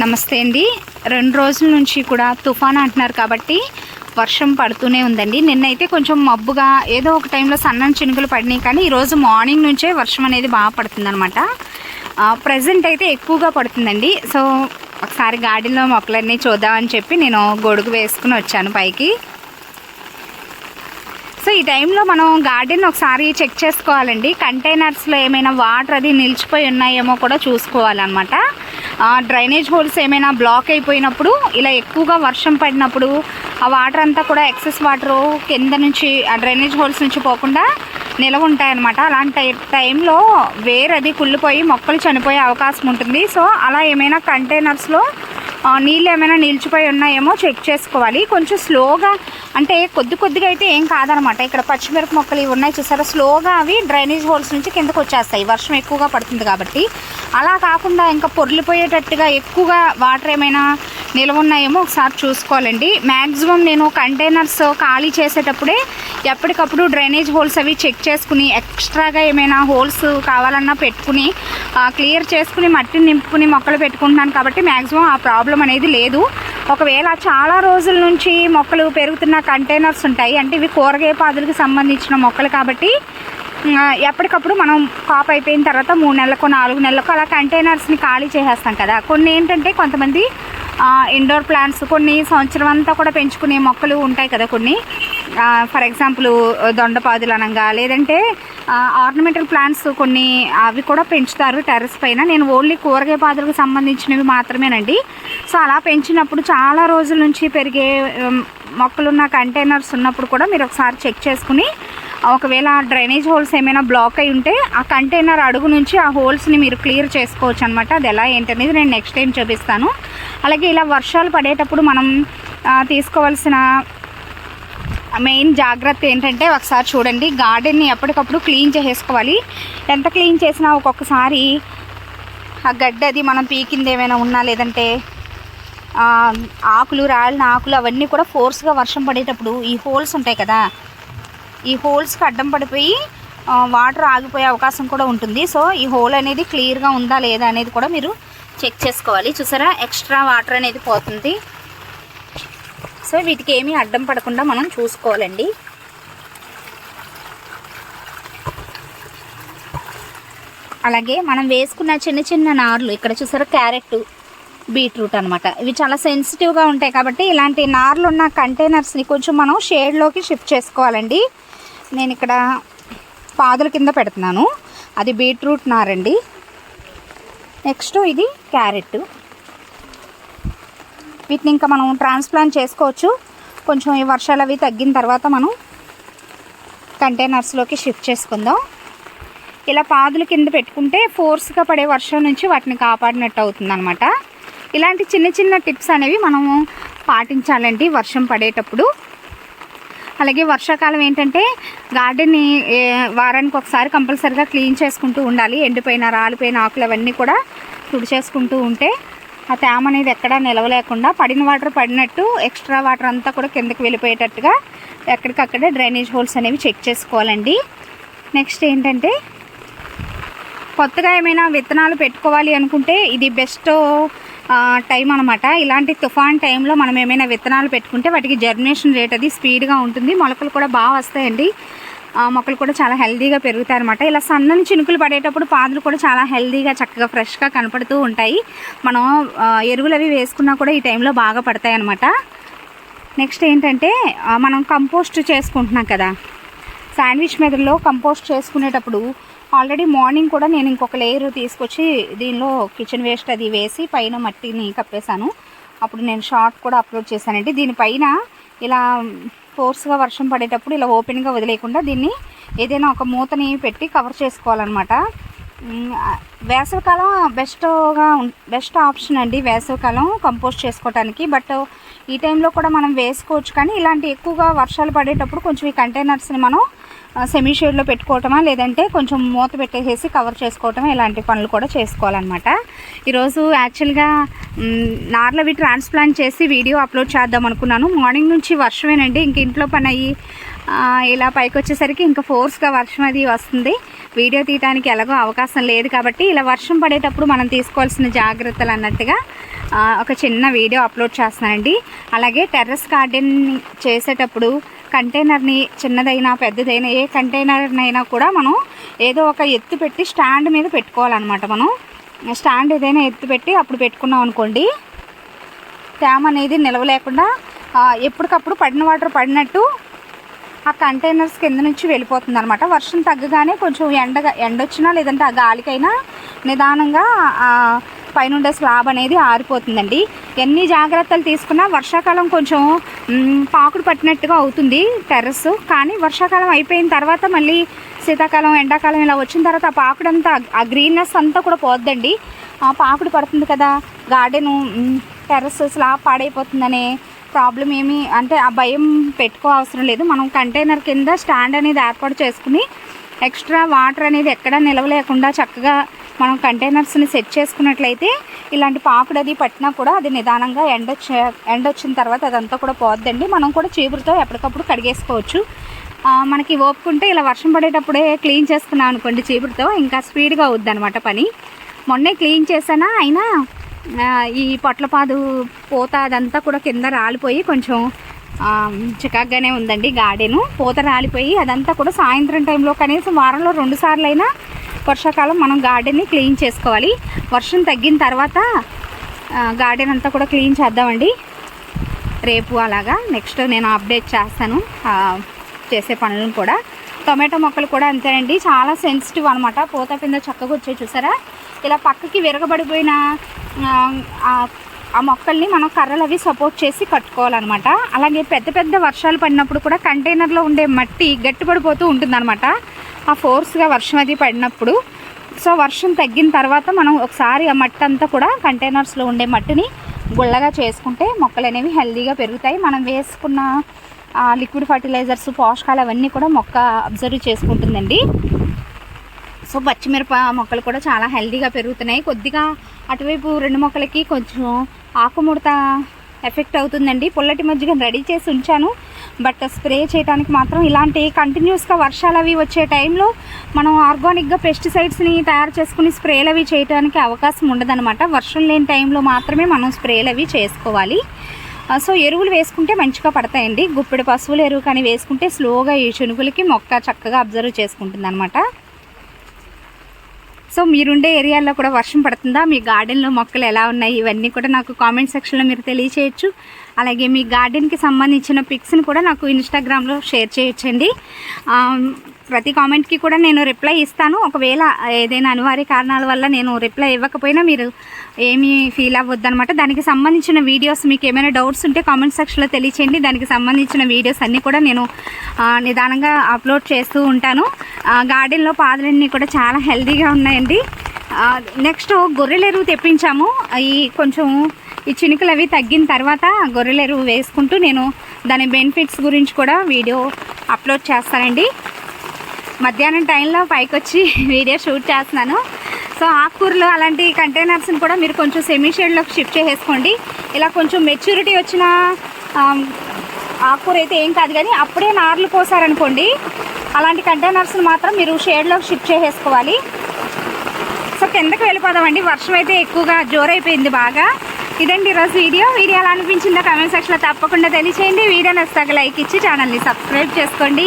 నమస్తే అండి. రెండు రోజుల నుంచి కూడా తుఫాన్ అంటున్నారు కాబట్టి వర్షం పడుతూనే ఉందండి. నిన్నైతే కొంచెం మబ్బుగా ఏదో ఒక టైంలో సన్నని చినుకులు పడినాయి కానీ ఈరోజు మార్నింగ్ నుంచే వర్షం అనేది బాగా పడుతుందనమాట ప్రజెంట్ అయితే ఎక్కువగా పడుతుందండి. సో ఒకసారి గార్డెన్లో మొక్కలన్నీ చూద్దామని చెప్పి నేను గొడుగు వేసుకుని వచ్చాను పైకి. సో ఈ టైంలో మనం గార్డెన్ ఒకసారి చెక్ చేసుకోవాలండి. కంటైనర్స్లో ఏమైనా వాటర్ అది నిలిచిపోయి ఉన్నాయేమో కూడా చూసుకోవాలన్నమాట. డ్రైనేజ్ హోల్స్ ఏమైనా బ్లాక్ అయిపోయినప్పుడు ఇలా ఎక్కువగా వర్షం పడినప్పుడు ఆ వాటర్ అంతా కూడా ఎక్సెస్ వాటర్ కింద నుంచి ఆ డ్రైనేజ్ హోల్స్ నుంచి పోకుండా నిలవ ఉంటాయన్నమాట. అలాంటి టైంలో వేరది కుళ్ళిపోయి మొక్కలు చనిపోయే అవకాశం ఉంటుంది. సో అలా ఏమైనా కంటైనర్స్లో నీళ్ళు ఏమైనా నిలిచిపోయి ఉన్నాయేమో చెక్ చేసుకోవాలి. కొంచెం స్లోగా అంటే కొద్ది కొద్దిగా అయితే ఏం కాదనమాట. ఇక్కడ పచ్చిమిరప మొక్కలు ఇవి ఉన్నాయి చూసారా? స్లోగా అవి డ్రైనేజ్ హోల్స్ నుంచి కిందకు వచ్చేస్తాయి. వర్షం ఎక్కువగా పడుతుంది కాబట్టి. అలా కాకుండా ఇంకా పొర్లిపోయేటట్టుగా ఎక్కువగా వాటర్ ఏమైనా నిల్వ ఉన్నాయేమో ఒకసారి చూసుకోవాలండి. మ్యాక్సిమం నేను కంటైనర్స్ ఖాళీ చేసేటప్పుడే ఎప్పటికప్పుడు డ్రైనేజ్ హోల్స్ అవి చెక్ చేసుకుని ఎక్స్ట్రాగా ఏమైనా హోల్స్ కావాలన్నా పెట్టుకుని క్లియర్ చేసుకుని మట్టిని నింపుకుని మొక్కలు పెట్టుకుంటున్నాను కాబట్టి మ్యాక్సిమం ఆ ప్రాబ్లం అనేది లేదు. ఒకవేళ చాలా రోజుల నుంచి మొక్కలు పెరుగుతున్న కంటైనర్స్ ఉంటాయి. అంటే ఇవి కూరగాయ పాదులకు సంబంధించిన మొక్కలు కాబట్టి ఎప్పటికప్పుడు మనం కాప్ అయిపోయిన తర్వాత మూడు నెలలకు నాలుగు నెలలకు అలా కంటైనర్స్ని ఖాళీ చేసేస్తాం కదా. కొన్ని ఏంటంటే కొంతమంది ఇండోర్ ప్లాంట్స్ కొన్ని సంవత్సరం అంతా కూడా పెంచుకునే మొక్కలు ఉంటాయి కదా కొన్ని. ఫర్ ఎగ్జాంపుల్ దొండపాదులు అనగా లేదంటే ఆర్నమెంటల్ ప్లాంట్స్ కొన్ని అవి కూడా పెంచుతారు టెర్రస్ పైన. నేను ఓన్లీ కూరగాయ పాదులకు సంబంధించినవి మాత్రమేనండి. సో అలా పెంచినప్పుడు చాలా రోజుల నుంచి పెరిగే మొక్కలున్న కంటైనర్స్ ఉన్నప్పుడు కూడా మీరు ఒకసారి చెక్ చేసుకుని ఒకవేళ డ్రైనేజ్ హోల్స్ ఏమైనా బ్లాక్ అయి ఉంటే ఆ కంటైనర్ అడుగు నుంచి ఆ హోల్స్ని మీరు క్లియర్ చేసుకోవచ్చు అనమాట అది ఎలా ఏంటనేది నేను నెక్స్ట్ టైం చూపిస్తాను. అలాగే ఇలా వర్షాలు పడేటప్పుడు మనం తీసుకోవాల్సిన మెయిన్ జాగ్రత్త ఏంటంటే ఒకసారి చూడండి గార్డెన్ని ఎప్పటికప్పుడు క్లీన్ చేసేసుకోవాలి. ఎంత క్లీన్ చేసినా ఒక్కొక్కసారి ఆ గడ్డి అది మనం పీకింది ఏమైనా ఉన్నా లేదంటే ఆకులు రాలిన ఆకులు అవన్నీ కూడా ఫోర్స్గా వర్షం పడేటప్పుడు ఈ హోల్స్ ఉంటాయి కదా ఈ హోల్స్కి అడ్డం పడిపోయి వాటర్ ఆగిపోయే అవకాశం కూడా ఉంటుంది. సో ఈ హోల్ అనేది క్లియర్గా ఉందా లేదా అనేది కూడా మీరు చెక్ చేసుకోవాలి. చూసారా? ఎక్స్ట్రా వాటర్ అనేది పోతుంది. సో వీటికి ఏమీ అడ్డం పడకుండా మనం చూసుకోవాలండి. అలాగే మనం వేసుకున్న చిన్న చిన్న నార్లు ఇక్కడ చూసారా క్యారెట్ బీట్రూట్ అనమాట ఇవి చాలా సెన్సిటివ్గా ఉంటాయి కాబట్టి ఇలాంటి నార్లు ఉన్న కంటైనర్స్ని కొంచెం మనం షేడ్లోకి షిఫ్ట్ చేసుకోవాలండి. నేను ఇక్కడ పాదుల కింద పెడుతున్నాను. అది బీట్రూట్ నారండి. నెక్స్ట్ ఇది క్యారెట్. వీటిని ఇంకా మనం ట్రాన్స్ప్లాంట్ చేసుకోవచ్చు. కొంచెం ఈ వర్షాలు అవి తగ్గిన తర్వాత మనం కంటైనర్స్లోకి షిఫ్ట్ చేసుకుందాం. ఇలా పాదులు కింద పెట్టుకుంటే ఫోర్స్గా పడే వర్షం నుంచి వాటిని కాపాడినట్టు అవుతుందన్నమాట. ఇలాంటి చిన్న చిన్న టిప్స్ అనేవి మనము పాటించాలండి వర్షం పడేటప్పుడు. అలాగే వర్షాకాలం ఏంటంటే గార్డెన్ని వారానికి ఒకసారి కంపల్సరిగా క్లీన్ చేసుకుంటూ ఉండాలి. ఎండిపోయిన రాలిపోయిన ఆకులు అవన్నీ కూడా తుడిచేసుకుంటూ ఉంటే ఆ తేమ అనేది ఎక్కడా నిలవలేకుండా పడిన వాటర్ పడినట్టు ఎక్స్ట్రా వాటర్ అంతా కూడా కిందకి వెళ్ళిపోయేటట్టుగా ఎక్కడికక్కడే డ్రైనేజ్ హోల్స్ అనేవి చెక్ చేసుకోవాలండి. నెక్స్ట్ ఏంటంటే కొత్తగా ఏమైనా విత్తనాలు పెట్టుకోవాలి అనుకుంటే ఇది బెస్ట్ టైం అనమాట ఇలాంటి తుఫాన్ టైంలో మనం ఏమైనా విత్తనాలు పెట్టుకుంటే వాటికి జర్మినేషన్ రేట్ అది స్పీడ్గా ఉంటుంది. మొలకలు కూడా బాగా వస్తాయండి. మొక్కలు కూడా చాలా హెల్దీగా పెరుగుతాయి అనమాట ఇలా సన్నని చినుకులు పడేటప్పుడు పాదులు కూడా చాలా హెల్దీగా చక్కగా ఫ్రెష్గా కనపడుతూ ఉంటాయి. మనం ఎరువులు అవి వేసుకున్నా కూడా ఈ టైంలో బాగా పడతాయి అనమాట నెక్స్ట్ ఏంటంటే మనం కంపోస్ట్ చేసుకుంటున్నాం కదా. శాండ్విచ్ మెదడులో కంపోస్ట్ చేసుకునేటప్పుడు ఆల్రెడీ మార్నింగ్ కూడా నేను ఇంకొక లేయర్ తీసుకొచ్చి దీనిలో కిచెన్ వేస్ట్ అది వేసి పైన మట్టిని కప్పేశాను. అప్పుడు నేను షార్ట్ కూడా అప్లోడ్ చేశానండి. దీనిపైన ఇలా ఫోర్స్గా వర్షం పడేటప్పుడు ఇలా ఓపెన్గా వదిలేయకుండా దీన్ని ఏదైనా ఒక మూతని పెట్టి కవర్ చేసుకోవాలన్నమాట. వేసవికాలం బెస్ట్గా బెస్ట్ ఆప్షన్ అండి వేసవికాలం కంపోస్ట్ చేసుకోవటానికి. బట్ ఈ టైంలో కూడా మనం వేసుకోవచ్చు కానీ ఇలాంటి ఎక్కువగా వర్షాలు పడేటప్పుడు కొంచెం ఈ కంటైనర్స్ని మనం సెమీ షేడ్లో పెట్టుకోవటమా లేదంటే కొంచెం మూత పెట్టేసేసి కవర్ చేసుకోవటం ఇలాంటి పనులు కూడా చేసుకోవాలన్నమాట. ఈరోజు యాక్చువల్గా నార్లవి ట్రాన్స్ప్లాంట్ చేసి వీడియో అప్లోడ్ చేద్దాం అనుకున్నాను. మార్నింగ్ నుంచి వర్షమేనండి. ఇంక ఇంట్లో పని అయ్యి ఇలా పైకి వచ్చేసరికి ఇంకా ఫోర్స్గా వర్షం అది వస్తుంది. వీడియో తీయడానికి ఎలాగో అవకాశం లేదు కాబట్టి ఇలా వర్షం పడేటప్పుడు మనం తీసుకోవాల్సిన జాగ్రత్తలు అన్నట్టుగా ఒక చిన్న వీడియో అప్లోడ్ చేస్తున్నానండి. అలాగే టెర్రస్ గార్డెన్ చేసేటప్పుడు కంటైనర్ని చిన్నదైనా పెద్దదైనా ఏ కంటైనర్నైనా కూడా మనం ఏదో ఒక ఎత్తు పెట్టి స్టాండ్ మీద పెట్టుకోవాలన్నమాట మనం. స్టాండ్ ఏదైనా ఎత్తు పెట్టి అప్పుడు పెట్టుకున్నాం అనుకోండి తేమ అనేది నిలవలేకుండా ఎప్పటికప్పుడు పడిన వాటర్ పడినట్టు ఆ కంటైనర్స్ కింద నుంచి వెళ్ళిపోతుంది అనమాట వర్షం తగ్గగానే కొంచెం ఎండగా ఎండ వచ్చినా లేదంటే ఆ గాలికైనా నిదానంగా పైనుండే స్లాబ్ అనేది ఆరిపోతుందండి. ఎన్ని జాగ్రత్తలు తీసుకున్నా వర్షాకాలం కొంచెం పాకుడు పట్టినట్టుగా అవుతుంది టెర్రస్ కానీ వర్షాకాలం అయిపోయిన తర్వాత మళ్ళీ శీతాకాలం ఎండాకాలం ఇలా వచ్చిన తర్వాత ఆ పాకుడంతా ఆ గ్రీన్నెస్ అంతా కూడా పోద్దండి. ఆ పాకుడు పడుతుంది కదా గార్డెను టెర్రస్ స్లాబ్ పాడైపోతుందనే ప్రాబ్లం ఏమి అంటే ఆ భయం పెట్టుకో అవసరం లేదు. మనం కంటైనర్ కింద స్టాండ్ అనేది ఏర్పాటు చేసుకుని ఎక్స్ట్రా వాటర్ అనేది ఎక్కడా నిలవలేకుండా చక్కగా మనం కంటైనర్స్ని సెట్ చేసుకున్నట్లయితే ఇలాంటి పాకుడు అది పట్టినా కూడా అది నిదానంగా ఎండ వచ్చే ఎండ వచ్చిన తర్వాత అదంతా కూడా పోద్దండి. మనం కూడా చీపురుతో ఎప్పటికప్పుడు కడిగేసుకోవచ్చు. మనకి ఓపుకుంటే ఇలా వర్షం పడేటప్పుడే క్లీన్ చేసుకున్నాం అనుకోండి చీపురుతో ఇంకా స్పీడ్గా అవుద్ది అనమాట పని. మొన్నే క్లీన్ చేసానా అయినా ఈ పొట్లపాదు పూత అదంతా కూడా కింద రాలిపోయి కొంచెం చికాగ్గానే ఉందండి గార్డెను. పూత రాలిపోయి అదంతా కూడా సాయంత్రం టైంలో కనీసం వారంలో రెండు సార్లైనా అయినా వర్షాకాలం మనం గార్డెన్ని క్లీన్ చేసుకోవాలి. వర్షం తగ్గిన తర్వాత గార్డెన్ అంతా కూడా క్లీన్ చేద్దామండి. రేపు అలాగా నెక్స్ట్ నేను అప్డేట్ చేస్తాను చేసే పనులను కూడా. టొమాటో మొక్కలు కూడా అంతేనండి. చాలా సెన్సిటివ్ అనమాట పూత కింద చక్కగా వచ్చాయి చూసారా? ఇలా పక్కకి విరగబడిపోయిన ఆ, మొక్కల్ని మనం కర్రలు అవి సపోర్ట్ చేసి కట్టుకోవాలన్నమాట. అలాగే పెద్ద పెద్ద వర్షాలు పడినప్పుడు కూడా కంటైనర్లో ఉండే మట్టి గట్టిపడిపోతూ ఉంటుందన్నమాట. ఆ ఫోర్స్గా వర్షం అది పడినప్పుడు. సో వర్షం తగ్గిన తర్వాత మనం ఒకసారి ఆ మట్టి అంతా కూడా కంటైనర్స్లో ఉండే మట్టిని గుళ్ళగా చేసుకుంటే మొక్కలు అనేవి హెల్దీగా పెరుగుతాయి. మనం వేసుకున్న లిక్విడ్ ఫర్టిలైజర్స్ పోషకాలు అవన్నీ కూడా మొక్క అబ్జర్వ్ చేసుకుంటుందండి. సో పచ్చిమిరప మొక్కలు కూడా చాలా హెల్దీగా పెరుగుతున్నాయి. కొద్దిగా అటువైపు రెండు మొక్కలకి కొంచెం ఆకుముడత ఎఫెక్ట్ అవుతుందండి. పుల్లటి మజ్జిగ రెడీ చేసి ఉంచాను. బట్ స్ప్రే చేయడానికి మాత్రం ఇలాంటి కంటిన్యూస్గా వర్షాలు అవి వచ్చే టైంలో మనం ఆర్గానిక్గా పెస్టిసైడ్స్ని తయారు చేసుకుని స్ప్రేలు అవి చేయడానికి అవకాశం ఉండదన్నమాట. వర్షం లేని టైంలో మాత్రమే మనం స్ప్రేలు అవి చేసుకోవాలి. సో ఎరువులు వేసుకుంటే మంచిగా పడతాయండి. గుప్పెడు పశువుల ఎరువు కానీ వేసుకుంటే స్లోగా ఈ చెనుకులకి మొక్క చక్కగా అబ్జర్వ్ చేసుకుంటుంది అనమాట సో మీరుండే ఏరియాలో కూడా వర్షం పడుతుందా? మీ గార్డెన్లో మొక్కలు ఎలా ఉన్నాయి? ఇవన్నీ కూడా నాకు కామెంట్ సెక్షన్లో మీరు తెలియచేయచ్చు. అలాగే మీ గార్డెన్కి సంబంధించిన పిక్స్ని కూడా నాకు ఇన్స్టాగ్రామ్లో షేర్ చేయొచ్చండి. ప్రతి కామెంట్కి కూడా నేను రిప్లై ఇస్తాను. ఒకవేళ ఏదైనా అనివార్య కారణాల వల్ల నేను రిప్లై ఇవ్వకపోయినా మీరు ఏమీ ఫీల్ అవ్వద్దు అనమాట దానికి సంబంధించిన వీడియోస్ మీకు ఏమైనా డౌట్స్ ఉంటే కామెంట్ సెక్షన్లో తెలియచేయండి. దానికి సంబంధించిన వీడియోస్ అన్నీ కూడా నేను నిదానంగా అప్లోడ్ చేస్తూ ఉంటాను. గార్డెన్లో పాదులన్నీ కూడా చాలా హెల్దీగా ఉన్నాయండి. నెక్స్ట్ గొర్రెల ఎరువు తెప్పించాము. ఈ కొంచెం ఈ చినుకులు అవి తగ్గిన తర్వాత గొర్రెల ఎరువు వేసుకుంటూ నేను దాని బెనిఫిట్స్ గురించి కూడా వీడియో అప్లోడ్ చేస్తానండి. మధ్యాహ్నం టైంలో పైకి వచ్చి వీడియో షూట్ చేస్తున్నాను. సో ఆకుకూరలు అలాంటి కంటైనర్స్ని కూడా మీరు కొంచెం సెమీ షేడ్లోకి షిఫ్ట్ చేసేసుకోండి. ఇలా కొంచెం మెచ్యూరిటీ వచ్చిన ఆకుకూర అయితే ఏం కాదు కానీ అప్పుడే నార్లు పోసారనుకోండి అలాంటి కంటైనర్స్ని మాత్రం మీరు షేడ్లోకి షిఫ్ట్ చేసేసుకోవాలి. సో కిందకి వెళ్ళిపోదామండి. వర్షం అయితే ఎక్కువగా జోరైపోయింది బాగా. ఇదండి ఈరోజు వీడియో. వీడియో ఎలా అనిపించిందో కామెంట్ సెక్షన్లో తప్పకుండా తెలియచేయండి. వీడియో నచ్చాక లైక్ ఇచ్చి ఛానల్ని సబ్స్క్రైబ్ చేసుకోండి.